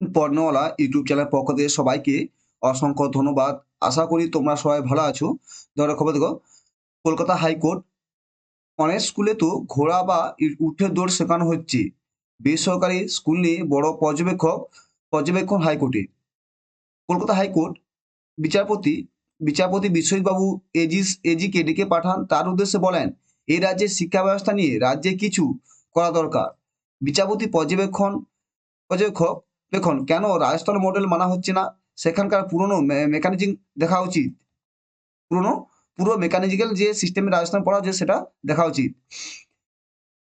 পর্ণওয়ালা YouTube channel পক্ষ থেকে সবাইকে অসংখ্য ধন্যবাদ। আশা করি তোমরা সবাই ভালো আছো। ধরো খবর দেখো, কলকাতা হাইকোর্ট অনেক স্কুলে তো ঘোড়া বা উঠে দৌড় শেখানো হচ্ছে। বেসরকারি স্কুল নিয়ে বড় পর্যবেক্ষক, পর্যবেক্ষণ হাইকোর্টে। কলকাতা হাইকোর্ট বিচারপতি বিচারপতি বিশ্বজিৎবাবু এজিস এজিকে ডেকে পাঠান। তার উদ্দেশ্যে বলেন এই রাজ্যের শিক্ষা ব্যবস্থা নিয়ে রাজ্যে কিছু করা দরকার। বিচারপতি পর্যবেক্ষণ পর্যবেক্ষক দেখুন, কেন রাজস্থান মডেল মানা হচ্ছে না? সেখানকার পুরনো মেকানিজম দেখা উচিত। পুরনো, পুরো মেকানিক্যাল যে সিস্টেমে রাজস্থান পড়া হচ্ছে সেটা দেখা উচিত।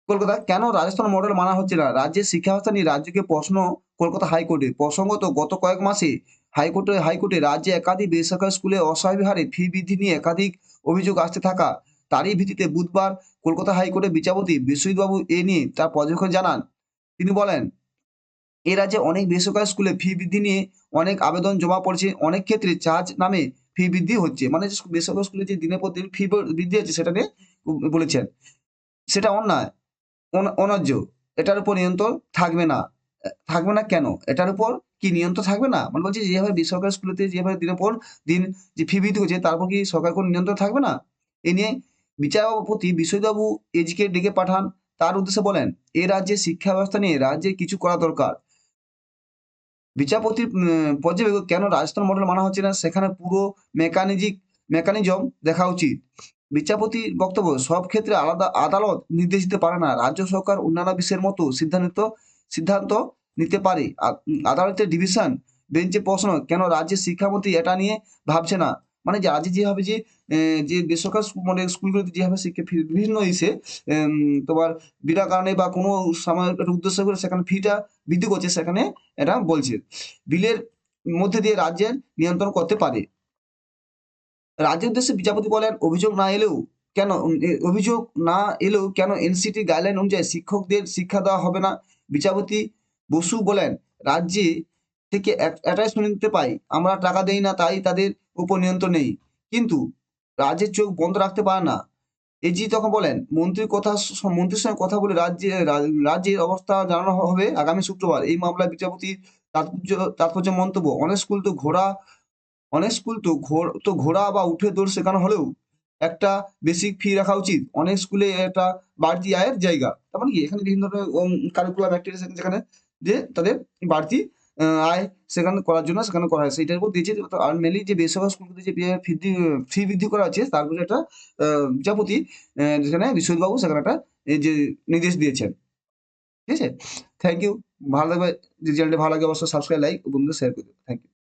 কলকাতা, কেন রাজস্থান মডেল মানা হচ্ছে না? রাজ্যের শিক্ষা ব্যবস্থা নিয়ে রাজ্যকে প্রশ্ন কলকাতা হাইকোর্টে। প্রসঙ্গত, গত কয়েক মাসে হাইকোর্টে হাইকোর্টে রাজ্যে একাধিক বেসরকারি স্কুলে অস্বাভাবিক হারে ফি বৃদ্ধি নিয়ে একাধিক অভিযোগ আসতে থাকা। তারই ভিত্তিতে বুধবার কলকাতা হাইকোর্টের বিচারপতি বিশ্বজিৎবাবু এ নিয়ে তার পর্যবেক্ষণ জানান। তিনি বলেন এ রাজ্যে অনেক বেসরকারি স্কুলে ফি বৃদ্ধি নিয়ে অনেক আবেদন জমা পড়ছে। অনেক ক্ষেত্রে চার্জ নামে ফি বৃদ্ধি হচ্ছে। মানে বেসরকারি স্কুলে যে দিনের পর দিন ফি বৃদ্ধি হচ্ছে সেটা নিয়ে বলেছেন। সেটা অন্যায়, অন- অন্যায্য। এটার উপর নিয়ন্ত্রণ থাকবে না। থাকবে না কেন? এটার উপর কি নিয়ন্ত্রণ থাকবে না? মানে বলছি যেভাবে বেসরকারি স্কুলেতে যেভাবে দিনের পর দিন যে ফি বৃদ্ধি হচ্ছে তারপর কি সরকার কোনো নিয়ন্ত্রণ থাকবে না? এ নিয়ে বিচারপতি বিশ্বজিৎবাবু এজিকে ডেকে পাঠান। তার উদ্দেশ্যে বলেন, এ রাজ্যে শিক্ষা ব্যবস্থা নিয়ে রাজ্যে কিছু করা দরকার। বিচারপতির পর্যবেক্ষক কেন রাজস্থান মডেল মানা হচ্ছে না? সেখানে পুরো মেকানিজিক, মেকানিজম দেখা উচিত। বিচারপতির বক্তব্য, সব ক্ষেত্রে আলাদা আদালত নির্দেশ দিতে পারে না। রাজ্য সরকার অন্যান্য বিষয়ের মতো সিদ্ধান্ত সিদ্ধান্ত নিতে পারে। আদালতের ডিভিশন বেঞ্চে প্রশ্ন, কেন রাজ্যের শিক্ষামন্ত্রী এটা নিয়ে ভাবছে না? মানে যে রাজ্যে যেভাবে যে যে বেসরকারি মানে স্কুলগুলোতে যেভাবে শিক্ষা ফি- বিভিন্ন ইসে তোমার বিনা কারণে বা কোনো সময় একটা উদ্দেশ্য করে সেখানে ফিটা বৃদ্ধি করছে সেখানে এটা বলছে। বিলের মধ্যে দিয়ে রাজ্যের নিয়ন্ত্রণ করতে পারে। রাজ্যের উদ্দেশ্যে বিচারপতি বলেন, অভিযোগ না এলেও কেন অভিযোগ না এলেও কেন এনসিটি গাইডলাইন অনুযায়ী শিক্ষকদের শিক্ষা দেওয়া হবে না? বিচারপতি বসু বলেন, রাজ্যে থেকে এটাই নিতে পাই, আমরা টাকা দেই না, তাই তাদের উপর নিয়ন্ত্রণ নেই। কিন্তু রাজ্যের চোখ বন্ধ রাখতে পারে না। এজি তখন বলেন, মন্ত্রীর কথা মন্ত্রীর সঙ্গে কথা বলে রাজ্যে রাজ্যের অবস্থা জানানো হবে আগামী শুক্রবার। এই মামলায় বিচারপতি তাৎপর্য তাৎপর্য মন্তব্য, অনেক স্কুল তো ঘোড়া, অনেক স্কুল তো ঘোর তো ঘোড়া বা উঠে দৌড় শেখানো হলেও একটা বেসিক ফি রাখা উচিত। অনেক স্কুলে একটা বাড়তি আয়ের জায়গা। তার মানে কি? এখানে বিভিন্ন ধরনের কারিকুলাম অ্যাক্টিভিটিস যেখানে, যে তাদের বাড়তি আয় সেখানে করার জন্য সেখানে করা হয়। সেটার উপর দিয়েছে আর মেনলি যে বেসরকারি স্কুলগুলোতে যে ফি বৃদ্ধি করা হচ্ছে, তার উপরে একটা বিচারপতি যেখানে বিশ্বজিৎবাবু সেখানে একটা যে নির্দেশ দিয়েছেন। ঠিক আছে? থ্যাংক ইউ ভালো লাগবে চ্যানেলটি ভালো লাগে, অবশ্যই সাবস্ক্রাইব লাইক বন্ধুদের শেয়ার করে থ্যাংক ইউ